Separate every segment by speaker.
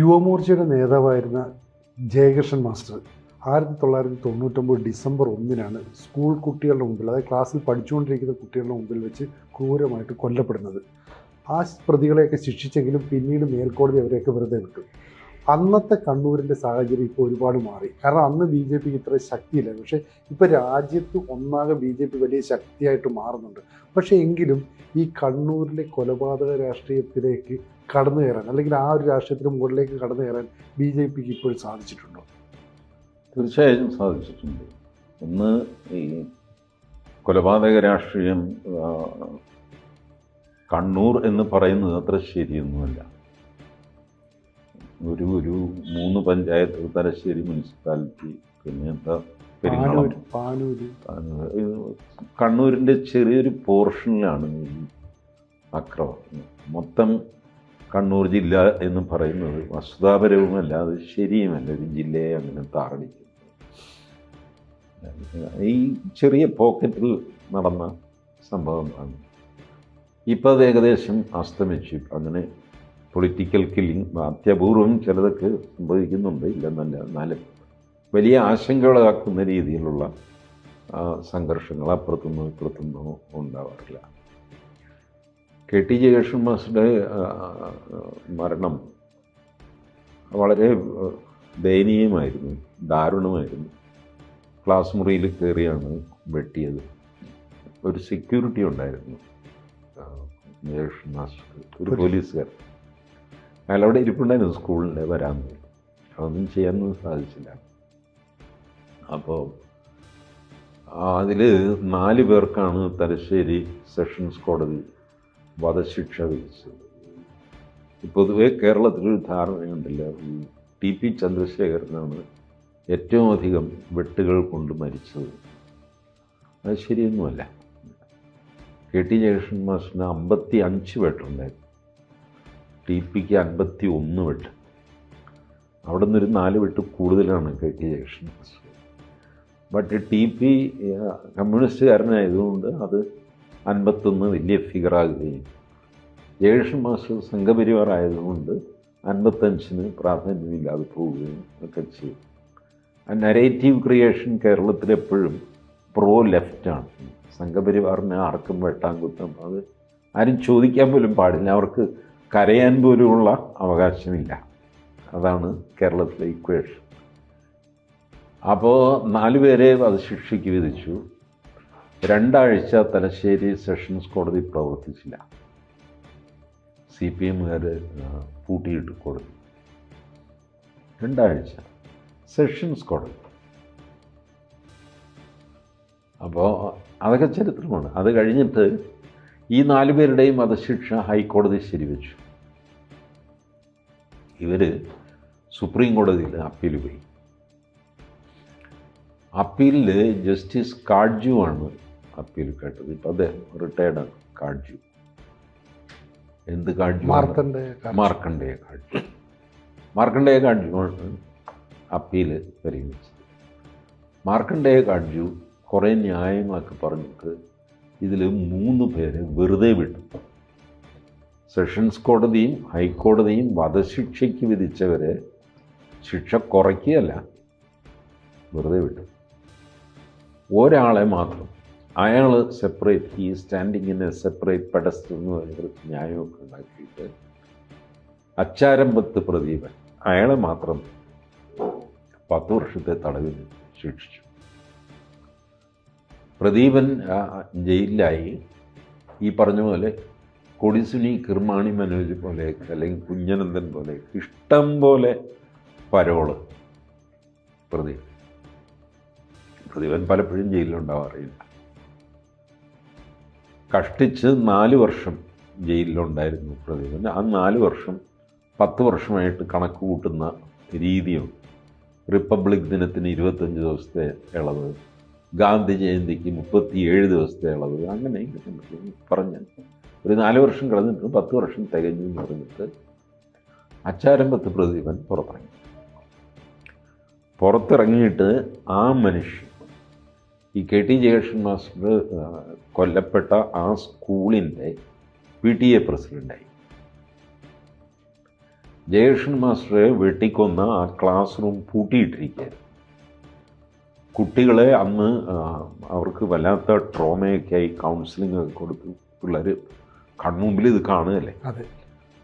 Speaker 1: യുവമോർച്ചയുടെ നേതാവായിരുന്ന ജയകൃഷ്ണൻ മാസ്റ്റർ ആയിരത്തി തൊള്ളായിരത്തി തൊണ്ണൂറ്റൊമ്പത് ഡിസംബർ ഒന്നിനാണ് സ്കൂൾ കുട്ടികളുടെ മുമ്പിൽ അതായത് ക്ലാസ്സിൽ പഠിച്ചുകൊണ്ടിരിക്കുന്ന കുട്ടികളുടെ മുമ്പിൽ വെച്ച് ക്രൂരമായിട്ട് കൊല്ലപ്പെടുന്നത്. ആ പ്രതികളെയൊക്കെ ശിക്ഷിച്ചെങ്കിലും പിന്നീട് മേൽക്കോടതി അവരെയൊക്കെ വെറുതെ വിട്ടു. അന്നത്തെ കണ്ണൂരിന്റെ സാഹചര്യം ഇപ്പോൾ ഒരുപാട് മാറി. കാരണം അന്ന് ബി ജെ പിക്ക് ഇത്ര ശക്തിയില്ല. പക്ഷേ ഇപ്പോൾ രാജ്യത്ത് ഒന്നാകെ ബി ജെ പി വലിയ ശക്തിയായിട്ട് മാറുന്നുണ്ട്. പക്ഷേ എങ്കിലും ഈ കണ്ണൂരിലെ കൊലപാതക രാഷ്ട്രീയത്തിലേക്ക് കടന്നു കയറാൻ അല്ലെങ്കിൽ ആ ഒരു രാഷ്ട്രീയത്തിന് മുകളിലേക്ക് കടന്നു കയറാൻ ബി ജെ പിക്ക് ഇപ്പോൾ സാധിച്ചിട്ടുണ്ടോ?
Speaker 2: തീർച്ചയായും സാധിച്ചിട്ടുണ്ട്. ഒന്ന് ഈ കൊലപാതക രാഷ്ട്രീയം കണ്ണൂർ എന്ന് പറയുന്നത് അത്ര ശരിയൊന്നുമല്ല. ഒരു ഒരു മൂന്ന് പഞ്ചായത്ത് തലശ്ശേരി മുനിസിപ്പാലിറ്റി പിന്നെ എന്താ. കണ്ണൂരിന്റെ ചെറിയൊരു പോർഷനിലാണ് ഈ അക്രമം. മൊത്തം കണ്ണൂർ ജില്ല എന്ന് പറയുന്നത് വസ്തുതാപരവുമല്ല അത് ശരിയുമല്ല ഒരു ജില്ലയെ അങ്ങനെ താറടിക്കുന്നത് ഈ ചെറിയ പോക്കറ്റിൽ നടന്ന സംഭവമാണ്. ഇപ്പോൾ അത് ഏകദേശം അസ്തമിച്ചു. അങ്ങനെ പൊളിറ്റിക്കൽ കില്ലിംഗ് അത്യപൂർവം ചിലതൊക്കെ സംഭവിക്കുന്നുണ്ട് ഇല്ലെന്നല്ല. എന്നാലും വലിയ ആശങ്കകളാക്കുന്ന രീതിയിലുള്ള സംഘർഷങ്ങൾ അപ്പുറത്തുനിന്നോ ഇപ്പുറത്തുനിന്നോ ഉണ്ടാവാറില്ല. കെ ടി ആ, മരണം വളരെ ദയനീയമായിരുന്നു ദാരുണമായിരുന്നു. ക്ലാസ് മുറിയിൽ കയറിയാണ് വെട്ടിയത്. ഒരു സെക്യൂരിറ്റി ഉണ്ടായിരുന്നു ജയകൃഷ്ണ ജയകൃഷ്ണൻ മാസ്റ്റർ ഒരു പോലീസുകാരൻ. അയാൾ അവിടെ ഇരിപ്പുണ്ടായിരുന്നു സ്കൂളിന്റെ വരാൻ അതൊന്നും ചെയ്യാനൊന്നും സാധിച്ചില്ല. അപ്പോൾ അതിൽ നാല് പേർക്കാണ് തലശ്ശേരി സെഷൻസ് കോടതി വധശിക്ഷ വിധിച്ചത്. പൊതുവെ കേരളത്തിലൊരു ധാരണയുണ്ടല്ല ഈ ടി പി ചന്ദ്രശേഖരനാണ് ഏറ്റവും അധികം വെട്ടുകൾ കൊണ്ട് മരിച്ചത്. അത് ശരിയൊന്നുമല്ല. കെ ടി ജയകൃഷ്ണൻ മാഷിന് അമ്പത്തി അഞ്ച് വെട്ടുണ്ടായിരുന്നു. ടി പിക്ക് അൻപത്തി ഒന്ന് വെട്ട്. അവിടെ നിന്നൊരു നാല് വെട്ട് കൂടുതലാണ് K T Jayakrishnan master but T P കമ്മ്യൂണിസ്റ്റുകാരനായതുകൊണ്ട് അത് അൻപത്തൊന്ന് വലിയ ഫിഗറാകുകയും ജയകൃഷ്ണൻ മാസം സംഘപരിവാർ ആയതുകൊണ്ട് അൻപത്തഞ്ചിന് പ്രാധാന്യമില്ലാതെ പോവുകയും ഒക്കെ ചെയ്യും ആ നരേറ്റീവ് ക്രിയേഷൻ കേരളത്തിലെപ്പോഴും പ്രോ ലെഫ്റ്റാണ് സംഘപരിവാറിനെ ആർക്കും വെട്ടാൻ കുത്തം അത് ആരും ചോദിക്കാൻ പോലും പാടില്ല. അവർക്ക് കരയാൻ പോലുമുള്ള അവകാശമില്ല. അതാണ് കേരളത്തിലെ ഇക്വേഷൻ അപ്പോൾ നാല് പേരെ വധശിക്ഷയ്ക്ക് വിധിച്ചു രണ്ടാഴ്ച തലശ്ശേരി സെഷൻസ് കോടതി പ്രവർത്തിച്ചില്ല. സി പി എമ്മുകാർ പൂട്ടിയിട്ട് കോടതി. രണ്ടാഴ്ച സെഷൻസ് കോടതി. അപ്പോൾ അതൊക്കെ ചരിത്രമാണ്. അത് കഴിഞ്ഞിട്ട് ഈ നാലു പേരുടെയും വധശിക്ഷ ഹൈക്കോടതി ശരിവെച്ചു. ഇവർ സുപ്രീം കോടതിയിൽ അപ്പീൽ പോയി. അപ്പീലിൽ ജസ്റ്റിസ് കാഡ്ജു ആണ് അപ്പീൽ കേട്ടത്. ഇപ്പം അദ്ദേഹം ആണ്. കാഡ്ജു എന്ത് കാഡ്ജു മാർക്കണ്ഡേയ കാഡ്ജു മാർക്കണ്ഡേയ കാഡ്ജുവാണ് അപ്പീൽ പരിഗണിച്ചത്. മാർക്കണ്ഡേയ കാഡ്ജു കുറേ ന്യായങ്ങളൊക്കെ പറഞ്ഞിട്ട് ഇതിൽ മൂന്ന് പേരെ വെറുതെ വിട്ടു. സെഷൻസ് കോടതിയും ഹൈക്കോടതിയും വധശിക്ഷയ്ക്ക് വിധിച്ചവരെ ശിക്ഷ കുറയ്ക്കുകയല്ല വെറുതെ വിട്ടു. ഒരാളെ മാത്രം അയാൾ സെപ്പറേറ്റ് ഈ standing in a separate pedestal എന്ന് പറയുന്ന ന്യായമൊക്കെ ഉണ്ടാക്കിയിട്ട് അച്ചാരമ്പത്ത് പ്രദീപൻ അയാളെ മാത്രം പത്ത് വർഷത്തെ തടവിന് ശിക്ഷിച്ചു. പ്രദീപൻ ജയിലിലായി. ഈ പറഞ്ഞ പോലെ കൊടിസുനി കിർമാണി മനോജ് പോലെ അല്ലെങ്കിൽ കുഞ്ഞനന്ദൻ പോലെ ഇഷ്ടം പോലെ പരോൾ പ്രദീപൻ. പ്രദീപൻ പലപ്പോഴും ജയിലിലുണ്ടാവാറില്ല. കഷ്ടിച്ച് നാല് വർഷം ജയിലിലുണ്ടായിരുന്നു പ്രദീപൻ ആ നാല് വർഷം പത്ത് വർഷമായിട്ട് കണക്ക് കൂട്ടുന്ന രീതിയുണ്ട് റിപ്പബ്ലിക് ദിനത്തിന് ഇരുപത്തഞ്ച് ദിവസത്തെ ഇളവ് ഗാന്ധി ജയന്തിക്ക് മുപ്പത്തിയേഴ് ദിവസത്തെ ഇളവ് അങ്ങനെ പറഞ്ഞു പറഞ്ഞ് ഒരു നാല് വർഷം കളഞ്ഞിട്ട് പത്ത് വർഷം തികഞ്ഞു എന്ന് പറഞ്ഞിട്ട് അച്ചാരമ്പത്ത് പ്രദീപൻ പുറത്തിറങ്ങി. പുറത്തിറങ്ങിയിട്ട് ആ മനുഷ്യൻ ഈ കെ ടി ജയകൃഷ്ണൻ മാസ്റ്റർ കൊല്ലപ്പെട്ട ആ സ്കൂളിന്റെ പി ടി എ പ്രസിഡന്റായി ജയകൃഷ്ണൻ മാസ്റ്ററെ വെട്ടിക്കൊന്ന ആ ക്ലാസ് റൂം പൂട്ടിയിട്ടിരിക്കുകയായിരുന്നു. കുട്ടികളെ അന്ന് അവർക്ക് വല്ലാത്ത ട്രോമയൊക്കെ ആയി കൗൺസിലിംഗ് ഒക്കെ കൊടുത്തു പിള്ളേർ കൺമുമ്പിൽ ഇത് കാണുകയല്ലേ?
Speaker 1: അതെ.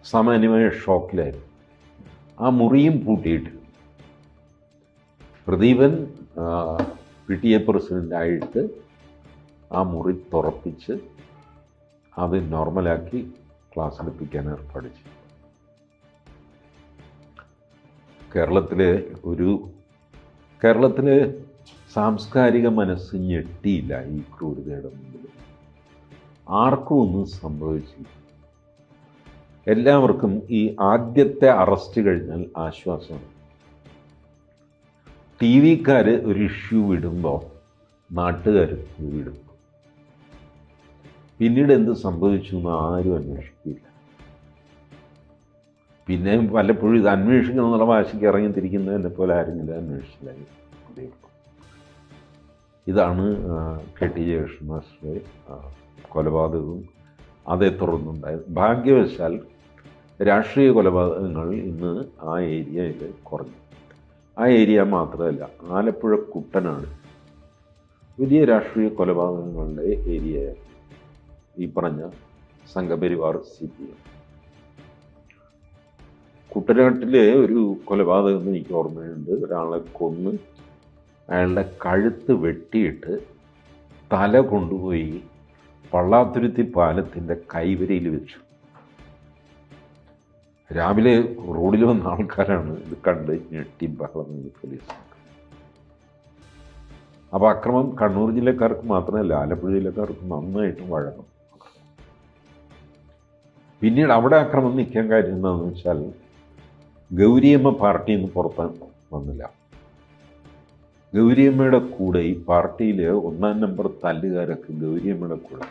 Speaker 2: സാമാന്യമായ ഷോക്കിലായിരുന്നു. ആ മുറിയും പൂട്ടിയിട്ട് പ്രദീപൻ പി ടി എ പ്രസിഡന്റായിട്ട് ആ മുറി തുറപ്പിച്ച് അത് നോർമലാക്കി ക്ലാസ് എടുപ്പിക്കാൻ ഏർപ്പാട് ചെയ്തു. കേരളത്തിലെ ഒരു കേരളത്തിലെ സാംസ്കാരിക മനസ്സ് ഞെട്ടിയില്ല ഈ ക്രൂരതയുടെ മുമ്പിൽ ആർക്കും ഒന്നും സംഭവിച്ചില്ല. എല്ലാവർക്കും ഈ ആദ്യത്തെ അറസ്റ്റ് കഴിഞ്ഞാൽ ആശ്വാസമാണ്. ടി വിക്കാർ ഒരു ഇഷ്യൂ വിടുമ്പോൾ നാട്ടുകാർ വിടും പിന്നീട് എന്ത് സംഭവിച്ചു എന്ന് ആരും അന്വേഷിക്കില്ല. പിന്നെ പലപ്പോഴും ഇത് അന്വേഷിക്കണം എന്നുള്ള വാശിക്ക് ഇറങ്ങി തിരിക്കുന്നതിനെ പോലെ ആരെങ്കിലും അന്വേഷിച്ചില്ല. ഇതാണ് കെ ടി ജയകൃഷ്ണൻ കൊലപാതകവും അതേ തുടർന്നുണ്ടായത്. ഭാഗ്യവശാൽ രാഷ്ട്രീയ കൊലപാതകങ്ങൾ ഇന്ന് ആ ഏരിയയിൽ കുറഞ്ഞു. ആ ഏരിയ മാത്രമല്ല ആലപ്പുഴ കുട്ടനാണ് വലിയ രാഷ്ട്രീയ കൊലപാതകങ്ങളുടെ ഏരിയയാണ് ഈ പറഞ്ഞ സംഘപരിവാർ സി പി എം. കുട്ടനാട്ടിലെ ഒരു കൊലപാതകം എനിക്ക് ഓർമ്മയുണ്ട്. ഒരാളെ കൊന്ന് അയാളുടെ കഴുത്ത് വെട്ടിയിട്ട് തല കൊണ്ടുപോയി പള്ളാത്തുരുത്തി പാലത്തിന്റെ കൈവരിയിൽ വെച്ചു. രാവിലെ റോഡിൽ വന്ന ആൾക്കാരാണ് ഇത് കണ്ട് ഞെട്ടി ബഹളം പോലീസ് അപ്പോൾ അക്രമം കണ്ണൂർ ജില്ലക്കാർക്ക് മാത്രമല്ല ആലപ്പുഴ ജില്ലക്കാർക്ക് നന്നായിട്ടും വഴങ്ങും. പിന്നീട് അവിടെ അക്രമം നിൽക്കാൻ കാര്യം എന്താണെന്ന് വെച്ചാൽ ഗൗരിയമ്മ പാർട്ടിയിൽ നിന്ന് പുറത്ത് വന്നില്ല. ഗൗരിയമ്മയുടെ കൂടെ ഈ പാർട്ടിയിലെ ഒന്നാം നമ്പർ തല്ലുകാരൊക്കെ ഗൗരിയമ്മയുടെ കൂടെ.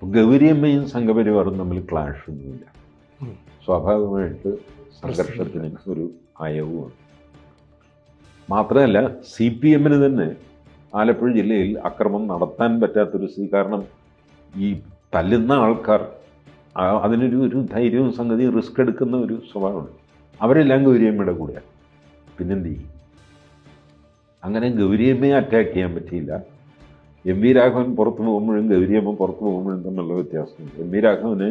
Speaker 2: അപ്പൊ ഗൗരിയമ്മയും സംഘപരിവാറും തമ്മിൽ ക്ലാഷ് ഒന്നുമില്ല. സ്വാഭാവികമായിട്ട് സംഘർഷത്തിന് ഒരു അയവുമാണ് മാത്രമല്ല സി പി എമ്മിന് തന്നെ ആലപ്പുഴ ജില്ലയിൽ അക്രമം നടത്താൻ പറ്റാത്തൊരു സ്ഥിതി. കാരണം ഈ തല്ലുന്ന ആൾക്കാർ അതിനൊരു ഒരു ധൈര്യവും സംഗതി റിസ്ക് എടുക്കുന്ന ഒരു സ്വഭാവമുണ്ട്. അവരെല്ലാം ഗൗരിയമ്മയുടെ കൂടെയാണ്. പിന്നെന്ത് ചെയ്യും? അങ്ങനെ ഗൗരിയമ്മയെ അറ്റാക്ക് ചെയ്യാൻ പറ്റിയില്ല. എം വി രാഘവൻ പുറത്തു പോകുമ്പോഴും ഗൗരിയമ്മ പുറത്തു പോകുമ്പോഴും തമ്മിലുള്ള വ്യത്യാസമുണ്ട് എം വി രാഘവന്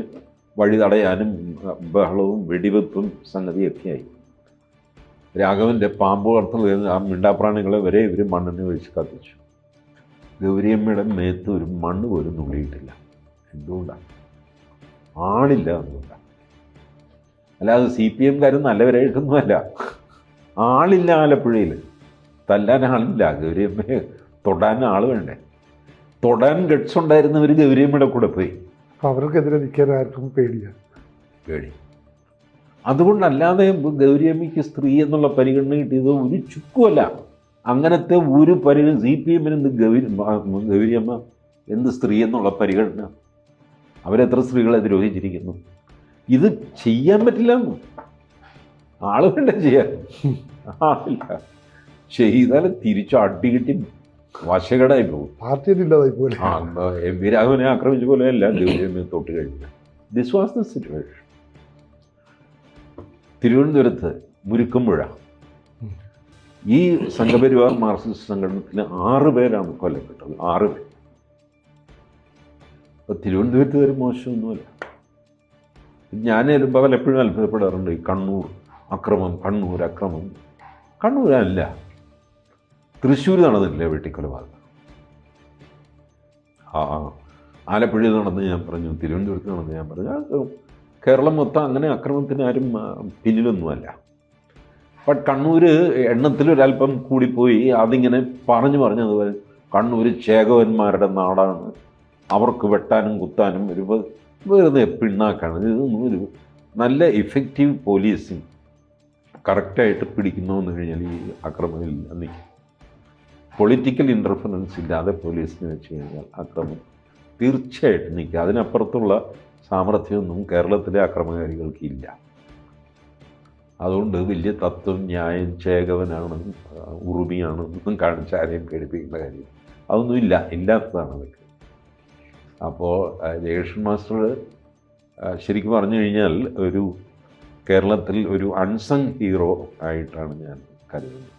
Speaker 2: വഴി തടയാനും ബഹളവും വെടിവെപ്പും സംഗതിയൊക്കെയായി. രാഘവന്റെ പാമ്പ് കടത്തൽ ആ മിണ്ടാപ്രാണികളെ വരെ ഇവർ മണ്ണെണ്ണ ഒഴിച്ച് കത്തിച്ചു. ഗൗരിയമ്മയുടെ മേത്ത് ഒരു മണ്ണ് പോലും നുള്ളിയിട്ടില്ല. എന്തുകൊണ്ടാണ്? ആളില്ല എന്നുകൊണ്ടാണ്. അല്ലാതെ സി പി എംകാരും നല്ലവരായിട്ടൊന്നുമല്ല ആളില്ല ആലപ്പുഴയിൽ തല്ലാൻ ആളില്ല. ഗൗരിയമ്മയെ തൊടാൻ ആൾ വേണ്ടേ? തൊടാൻ ഗഡ്സ് ഉണ്ടായിരുന്നവർ ഗൗരിയമ്മയുടെ കൂടെ പോയി.
Speaker 1: അവർക്കെതിരെ നിൽക്കാൻ ആർക്കും പേടിയാണ്
Speaker 2: പേടി. അതുകൊണ്ടല്ലാതെ ഗൗരിയമ്മയ്ക്ക് സ്ത്രീ എന്നുള്ള പരിഗണന കിട്ടിയത് ഒരു ചുക്കുമല്ല അങ്ങനത്തെ ഒരു പരിഗണന സി പി എമ്മിന് എന്ത് ഗൗരി ഗൗരിയമ്മ എന്ത് സ്ത്രീ എന്നുള്ള പരിഗണന? അവരെത്ര സ്ത്രീകളെ ദ്രോഹിച്ചിരിക്കുന്നു? ഇത് ചെയ്യാൻ പറ്റില്ല. ആളുകളുടെ ചെയ്യാൻ. ആളില്ല. ചെയ്താൽ തിരിച്ചു അടികിട്ടി വശകടായി പോകും.
Speaker 1: പാർട്ടി ഇല്ലാതായി പോലെ
Speaker 2: എം വി രാഘവനെ ആക്രമിച്ച പോലെ അല്ല ഗൗരിയമ്മയെ തൊട്ട് കഴിഞ്ഞു ദിസ് വാസ് ദ സിറ്റുവേഷൻ തിരുവനന്തപുരത്ത് മുരുക്കുമ്പുഴ. ഈ സംഘപരിവാർ മാർക്സിസ്റ്റ് സംഘടനത്തിൽ ആറ് പേരാണ് കൊല്ലപ്പെട്ടത്. ആറ് പേർ അപ്പോൾ തിരുവനന്തപുരത്ത് ഒരു മോശമൊന്നുമല്ല. ഞാൻ പലപ്പോഴും അത്ഭുതപ്പെടാറുണ്ട് ഈ കണ്ണൂർ അക്രമം കണ്ണൂർ അക്രമം. കണ്ണൂരല്ല. തൃശ്ശൂർ നടന്നില്ലേ വെട്ടിക്കൊലപാതകം? ആ ആലപ്പുഴയിൽ നടന്ന് ഞാൻ പറഞ്ഞു തിരുവനന്തപുരത്ത് നടന്ന് ഞാൻ പറഞ്ഞു കേരളം മൊത്തം അങ്ങനെ അക്രമത്തിന് ആരും പിന്നിലൊന്നുമല്ല. ബട്ട് കണ്ണൂർ എണ്ണത്തിലൊരല്പം കൂടിപ്പോയി അതിങ്ങനെ പറഞ്ഞു പറഞ്ഞതുപോലെ കണ്ണൂർ ചേകവന്മാരുടെ നാടാണ്. അവർക്ക് വെട്ടാനും കുത്താനും ഒരു വെറുതെ പിണ്ണാക്കാണ്. ഇതൊന്നും ഒരു നല്ല ഇഫക്റ്റീവ് പോലീസിങ് കറക്റ്റായിട്ട് പിടിക്കുന്നു എന്ന് കഴിഞ്ഞാൽ ഈ അക്രമങ്ങളിൽ നിൽക്കും. പൊളിറ്റിക്കൽ ഇന്റർഫറൻസ് ഇല്ലാതെ പോലീസിന് വെച്ച് കഴിഞ്ഞാൽ അക്രമം തീർച്ചയായിട്ടും നിൽക്കുക അതിനപ്പുറത്തുള്ള സാമർഥ്യമൊന്നും കേരളത്തിലെ അക്രമകാരികൾക്ക് ഇല്ല. അതുകൊണ്ട് വലിയ തത്വം ന്യായം ചേകവനാണ് ഉറുമിയാണെന്നും കാണിച്ച് ആരെയും പേടിപ്പിക്കേണ്ട കാര്യം അതൊന്നുമില്ല ഇല്ലാത്തതാണ് അതൊക്കെ അപ്പോൾ ജയകൃഷ്ണൻ മാസ്റ്റർ ശരിക്കും പറഞ്ഞു കഴിഞ്ഞാൽ ഒരു കേരളത്തിൽ ഒരു അൺസങ് ഹീറോ ആയിട്ടാണ് ഞാൻ കരുതുന്നത്.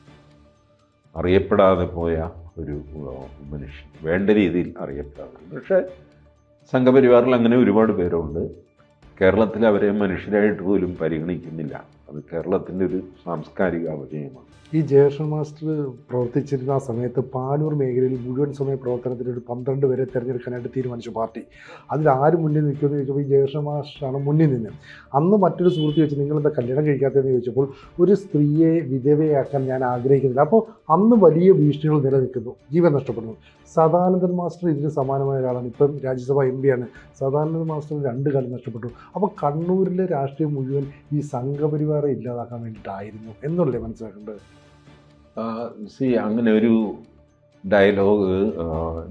Speaker 2: അറിയപ്പെടാതെ പോയ ഒരു മനുഷ്യൻ. വേണ്ട രീതിയിൽ അറിയപ്പെടാതെ. പക്ഷേ സംഘപരിവാറിൽ അങ്ങനെ ഒരുപാട് പേരുണ്ട്. കേരളത്തിൽ അവരെ മനുഷ്യരായിട്ട് പോലും പരിഗണിക്കുന്നില്ല. അത് കേരളത്തിന്റെ ഒരു സാംസ്കാരിക അപജയമാണ്
Speaker 1: ഈ ജയകൃഷ്ണൻ മാസ്റ്റർ പ്രവർത്തിച്ചിരുന്ന ആ സമയത്ത് പാനൂർ മേഖലയിൽ മുഴുവൻ സമയ പ്രവർത്തനത്തിന് ഒരു പന്ത്രണ്ട് പേരെ തിരഞ്ഞെടുക്കാനായിട്ട് തീരുമാനിച്ചു പാർട്ടി. അതിൽ ആര് മുന്നിൽ നിൽക്കുമെന്ന് ചോദിച്ചപ്പോൾ ഈ ജയകൃഷ്ണൻ മാസ്റ്ററാണ് മുന്നിൽ നിന്ന്. അന്ന് മറ്റൊരു സുഹൃത്ത് ചോദിച്ചു നിങ്ങളെന്താ കല്യാണം കഴിക്കാത്തതെന്ന് ചോദിച്ചപ്പോൾ ഒരു സ്ത്രീയെ വിധവയാക്കാൻ ഞാൻ ആഗ്രഹിക്കുന്നില്ല. അപ്പോൾ അന്ന് വലിയ ഭീഷണികൾ നിലനിൽക്കുന്നു. ജീവൻ നഷ്ടപ്പെടുന്നു. സദാനന്ദൻ മാസ്റ്റർ ഇതിന് സമാനമായ ഒരാളാണ്. ഇപ്പം രാജ്യസഭ എം പിയാണ് സദാനന്ദൻ മാസ്റ്റർ രണ്ട് കാലം നഷ്ടപ്പെട്ടു. അപ്പോൾ കണ്ണൂരിലെ രാഷ്ട്രീയം മുഴുവൻ ഈ സംഘപരിവാറെ ഇല്ലാതാക്കാൻ വേണ്ടിയിട്ടായിരുന്നു. എന്നുള്ളേ മനസ്സിലാക്കേണ്ടത്?
Speaker 2: സി അങ്ങനെ ഒരു ഡയലോഗ്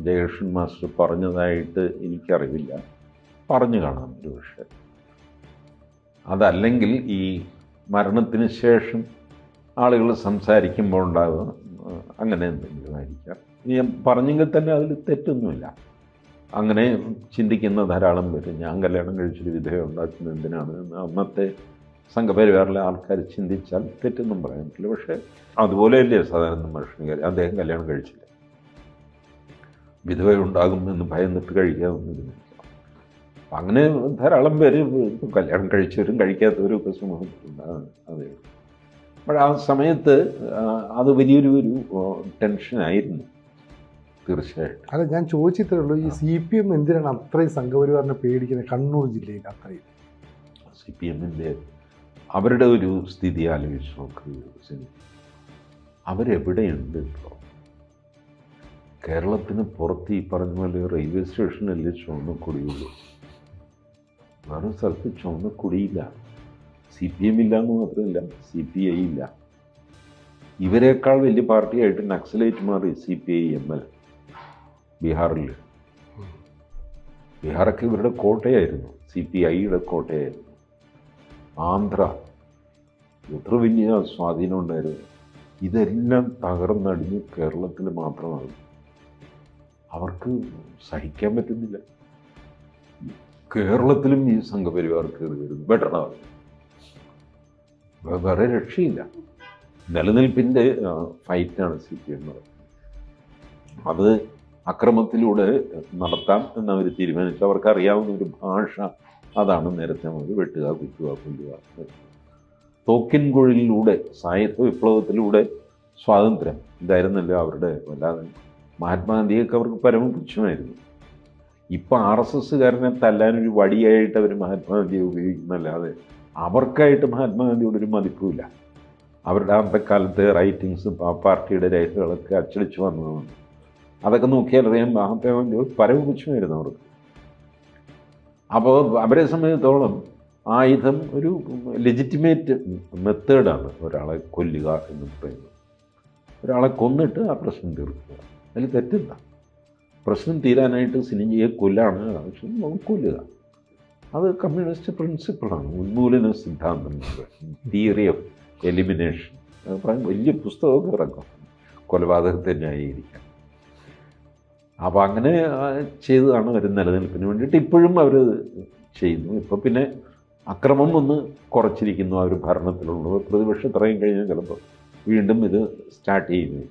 Speaker 2: ജയകൃഷ്ണൻ മാസ്റ്റർ പറഞ്ഞതായിട്ട് എനിക്കറിവില്ല. പറഞ്ഞു കാണാം ഒരു പക്ഷേ അതല്ലെങ്കിൽ ഈ മരണത്തിന് ശേഷം ആളുകൾ സംസാരിക്കുമ്പോൾ ഉണ്ടാകുക അങ്ങനെ എന്തെങ്കിലും ആയിരിക്കാം. ഞാൻ പറഞ്ഞെങ്കിൽ തന്നെ അതിൽ തെറ്റൊന്നുമില്ല. അങ്ങനെ ചിന്തിക്കുന്ന ധാരാളം പേര് ഞാൻ കല്യാണം കഴിച്ചൊരു വിധേയം ഉണ്ടാക്കുന്നത് എന്തിനാണ്? അന്നത്തെ സംഘപരിവാറിലെ ആൾക്കാർ ചിന്തിച്ചാൽ തെറ്റൊന്നും പറയാൻ പറ്റില്ല പക്ഷേ അതുപോലെയല്ലേ സാധാരണ മനുഷ്യൻ അദ്ദേഹം കല്യാണം കഴിച്ചില്ല. വിധവയുണ്ടാകും എന്ന് ഭയന്നിട്ട് കഴിക്കാമെന്ന് അങ്ങനെ ധാരാളം പേര് കല്യാണം കഴിച്ചവരും കഴിക്കാത്തവരും ഒക്കെ സമൂഹത്തിലുണ്ട് അതേ അതെ പക്ഷേ ആ സമയത്ത് അത് വലിയൊരു ഒരു ടെൻഷനായിരുന്നു. തീർച്ചയായിട്ടും.
Speaker 1: അല്ല ഞാൻ ചോദിച്ചിട്ടേ ഉള്ളൂ ഈ സി പി എം എന്തിനാണ് അത്രയും സംഘപരിവാറിനെ പേടിക്കുന്നത്? കണ്ണൂർ ജില്ലയിൽ അത്രയും.
Speaker 2: സി പി എമ്മിന്റെ അവരുടെ ഒരു സ്ഥിതി ആലോചിച്ച് നോക്ക് അവരെവിടെയുണ്ട് ഇപ്പോൾ കേരളത്തിന് പുറത്ത് ഈ പറഞ്ഞ പോലെ റെയിൽവേ സ്റ്റേഷനിൽ ചുവന്ന കൊടിയുള്ളൂ വേറെ സ്ഥലത്ത് ചുവന്ന കൊടിയില്ല സി പി എം ഇല്ല എന്ന് മാത്രമല്ല സി പി ഐ ഇല്ല. ഇവരെക്കാൾ വലിയ പാർട്ടിയായിട്ട് നക്സലേറ്റ് മാറി C P I M L ബീഹാറിൽ ബീഹാറൊക്കെ ഇവരുടെ കോട്ടയായിരുന്നു. സി പി ഐയുടെ കോട്ടയായിരുന്നു. ആന്ധ്ര. എത്ര സ്വാധീനം ഉണ്ടായിരുന്നു. ഇതെല്ലാം തകർന്നടിഞ്ഞ് കേരളത്തിൽ മാത്രമാണ്. അവർക്ക് സഹിക്കാൻ പറ്റുന്നില്ല. കേരളത്തിലും ഈ സംഘപരിവാർ കയറി വരുന്നു. ബെറ്ററാണ് വേറെ രക്ഷയില്ല. നിലനിൽപ്പിന്റെ ഫൈറ്റാണ് സി പി എം അത് അക്രമത്തിലൂടെ നടത്താം എന്നവർ തീരുമാനിച്ചു. അവർക്ക് അറിയാവുന്ന ഒരു ഭാഷ അതാണ് നേരത്തെ നമുക്ക് വെട്ടുക കുത്തുക കൊല്ലുക. തോക്കിൻ കുഴലിലൂടെ സായുധ വിപ്ലവത്തിലൂടെ സ്വാതന്ത്ര്യം ഇതായിരുന്നല്ലോ അവരുടെ വല്ലാതെ. മഹാത്മാഗാന്ധിയൊക്കെ അവർക്ക് പരമപുച്ഛമായിരുന്നു ഇപ്പം ആർ എസ് എസ്സുകാരനെ തല്ലാനൊരു വടിയായിട്ട് അവർ മഹാത്മാഗാന്ധിയെ ഉപയോഗിക്കുന്നല്ലാതെ അവർക്കായിട്ട് മഹാത്മാഗാന്ധിയോട് ഒരു മതിപ്പുമില്ല. അവരുടെ അന്നത്തെ കാലത്തെ റൈറ്റിങ്സ് ആ പാർട്ടിയുടെ രേഖകളൊക്കെ അച്ചടിച്ചു വന്നതാണ് അതൊക്കെ നോക്കിയാൽ അറിയാം മഹാത്മാഗാന്ധിയോട് പരമപുച്ഛമായിരുന്നു അവർക്ക്. അപ്പോൾ അവരെ സംബന്ധിച്ചിടത്തോളം ആയുധം ഒരു ലെജിറ്റിമേറ്റ് മെത്തേഡാണ് ഒരാളെ കൊല്ലുക എന്ന് പറയുന്നത്. ഒരാളെ കൊന്നിട്ട് ആ പ്രശ്നം തീർക്കുക. അതിൽ തെറ്റില്ല. പ്രശ്നം തീരാനായിട്ട് സിനിമയെ കൊല്ലാണ്. ആവശ്യം നമുക്ക് കൊല്ലുക. അത് കമ്മ്യൂണിസ്റ്റ് പ്രിൻസിപ്പിളാണ് ഉന്മൂലന സിദ്ധാന്തം തിയറി ഓഫ് എലിമിനേഷൻ അത് വലിയ പുസ്തകമൊക്കെ ഇറക്കും. കൊലപാതകത്തെ ന്യായീകരിക്കാൻ. അപ്പോൾ അങ്ങനെ ചെയ്തതാണ് അവർ നിലനിൽപ്പിന് വേണ്ടിയിട്ട് ഇപ്പോഴും അവർ ചെയ്യുന്നു. ഇപ്പോൾ പിന്നെ അക്രമം ഒന്ന് കുറച്ചിരിക്കുന്നു ഒരു ഭരണത്തിലുള്ളത് പ്രതിപക്ഷം ഇത്രയും കഴിഞ്ഞാൽ ചിലപ്പോൾ വീണ്ടും ഇത് സ്റ്റാർട്ട് ചെയ്യുന്നു